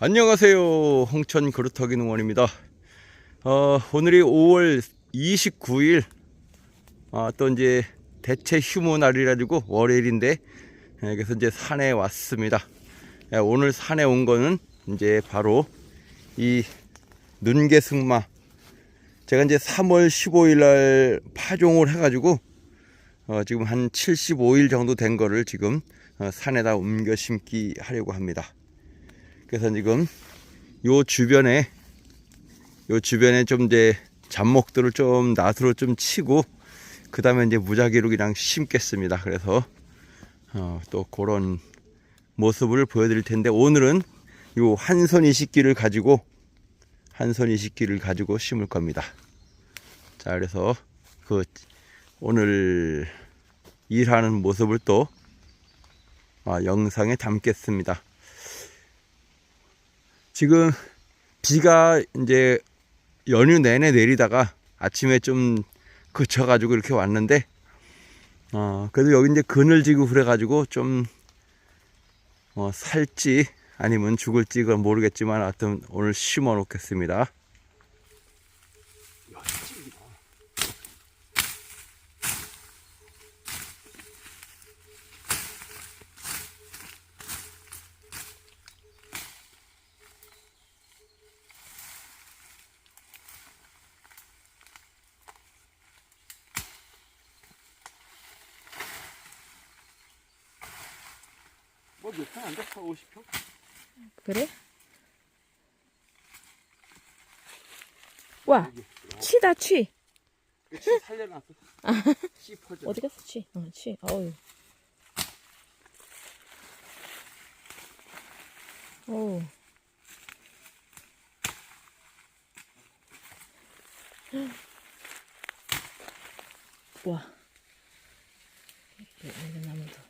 안녕하세요. 홍천 그루터기 농원입니다. 어, 오늘이 5월 29일, 아, 또 이제 대체 휴무 날이라지고 월요일인데, 예, 그래서 이제 산에 왔습니다. 예, 오늘 산에 온 거는 이제 바로 이 눈개승마. 제가 이제 3월 15일 날 파종을 해가지고, 어, 지금 한 75일 정도 된 거를 지금 어, 산에다 옮겨 심기 하려고 합니다. 그래서 지금 요 주변에 요 주변에 좀 이제 잡목들을 좀 낫으로 좀 치고 그 다음에 이제 그냥 심겠습니다. 그래서 어, 또 그런 모습을 보여드릴 텐데 오늘은 요 한손 이식기를 가지고 한손 이식기를 가지고 심을 겁니다. 자 그래서 그 오늘 일하는 모습을 또 아, 영상에 담겠습니다. 지금 비가 이제 연휴 내내 내리다가 아침에 좀 그쳐가지고 이렇게 왔는데 어 그래도 여기 이제 그늘지고 그래가지고 좀 어, 살지 아니면 죽을지 그건 모르겠지만 하여튼 오늘 심어 놓겠습니다. 뭐몇편안 돼? 50편? 그래? 와, 취다 취. 그치 살려놨어. 씨 퍼져. 어디 갔어 취? 어, 취. 어우. 어우. 와. 이런 나무도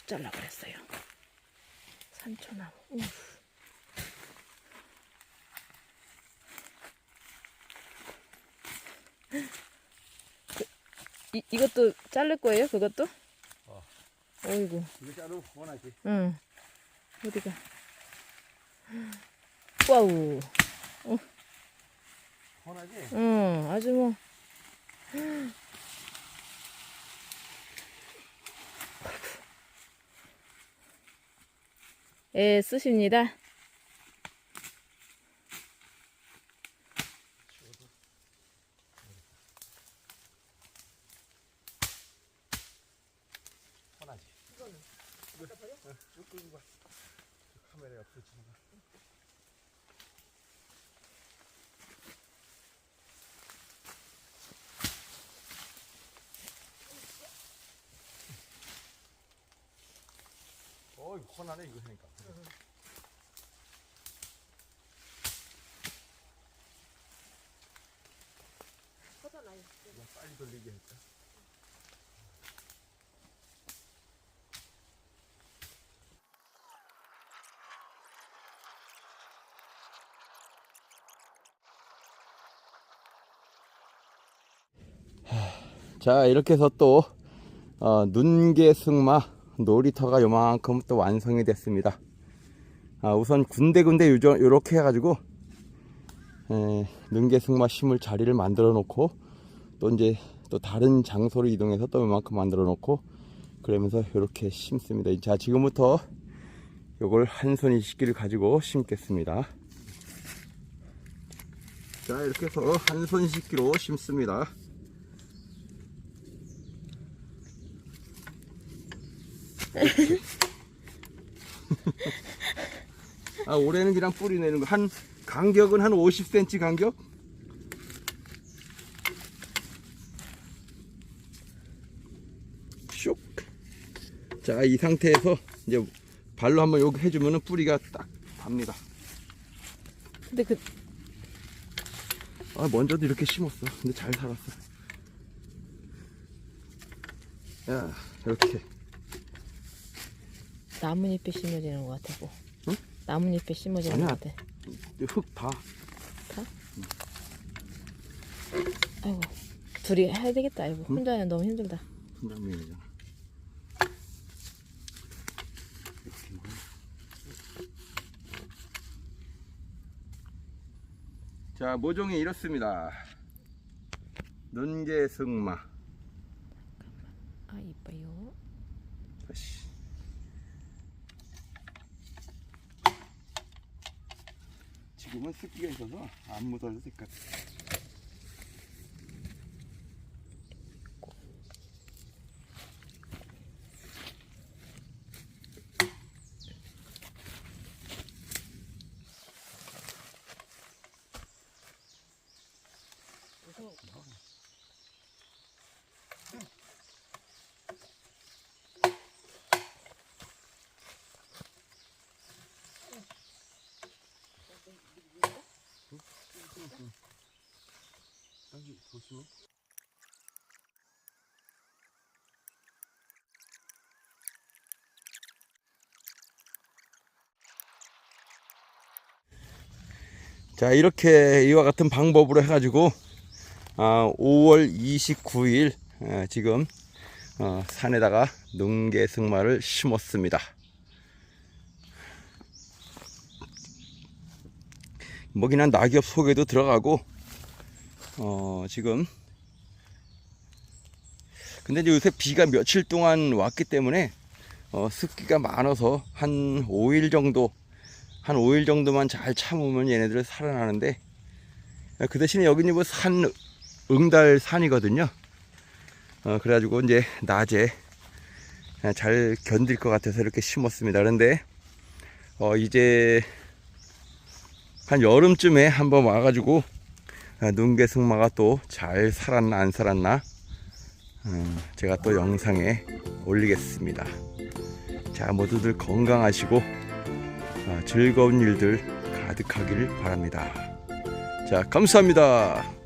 싹둑 잘라버렸어요. 산초나무. 우. 그, 이, 이것도 자를 거예요? 그것도? 어. 어이구. 이거 자르면 원하지. 응. 어디가? 와우. 원하지? 응, 아주 뭐. 예, 쓰십니다. 쭉 끌고 가. 카메라 옆으로 지나가. 어, 이거 혼나네 이거 하니까. 이건 빨리 돌리게 할까? 자 이렇게 해서 또 어, 눈개승마 놀이터가 요만큼 또 완성이 됐습니다. 아, 우선 군데군데 요저, 요렇게 해가지고 에, 눈개승마 심을 자리를 만들어 놓고 또 이제 또 다른 장소로 이동해서 또 요만큼 만들어 놓고 그러면서 이렇게 심습니다. 자 지금부터 요걸 한 손 이 식기를 가지고 심겠습니다. 자 이렇게 해서 한손 이식기로 심습니다 아, 올해는 그냥 뿌리 내는 거. 한, 간격은 한 50cm 간격? 슉. 자, 이 상태에서 이제 발로 한번 여기 해주면은 뿌리가 딱 답니다. 근데 그, 아, 먼저도 이렇게 심었어. 근데 잘 살았어. 야, 이렇게. 나뭇잎이 심어지는 것 같아 뭐. 응? 나뭇잎이 심어지는 아니야. 것 같아 흙 다. 다? 아이고 둘이 해야 되겠다 아이고 응? 혼자는 너무 힘들다 분당면이죠. 자 모종이 이렇습니다. 논개승마 아 이뻐요 지금은 습기가 있어서 안 묻어도 될것 같아. 여기 보시면 자 이렇게 이와 같은 방법으로 해가지고 아, 5월 29일 아, 지금 어, 산에다가 능계승마를 심었습니다. 먹이는 낙엽 속에도 들어가고 어, 지금 근데 이제 요새 비가 며칠 동안 왔기 때문에 어, 습기가 많아서 한 5일 정도 한 5일 정도만 잘 참으면 얘네들 살아나는데 어, 그 대신에 여기는 뭐 산 응달 산이거든요. 어, 그래가지고 이제 낮에 잘 견딜 것 같아서 이렇게 심었습니다. 그런데 어, 이제 한 여름쯤에 한번 와가지고 아, 눈개승마가 또 잘 살았나 안 살았나 어, 제가 또 영상에 올리겠습니다. 자 모두들 건강하시고 아, 즐거운 일들 가득하기를 바랍니다. 자 감사합니다.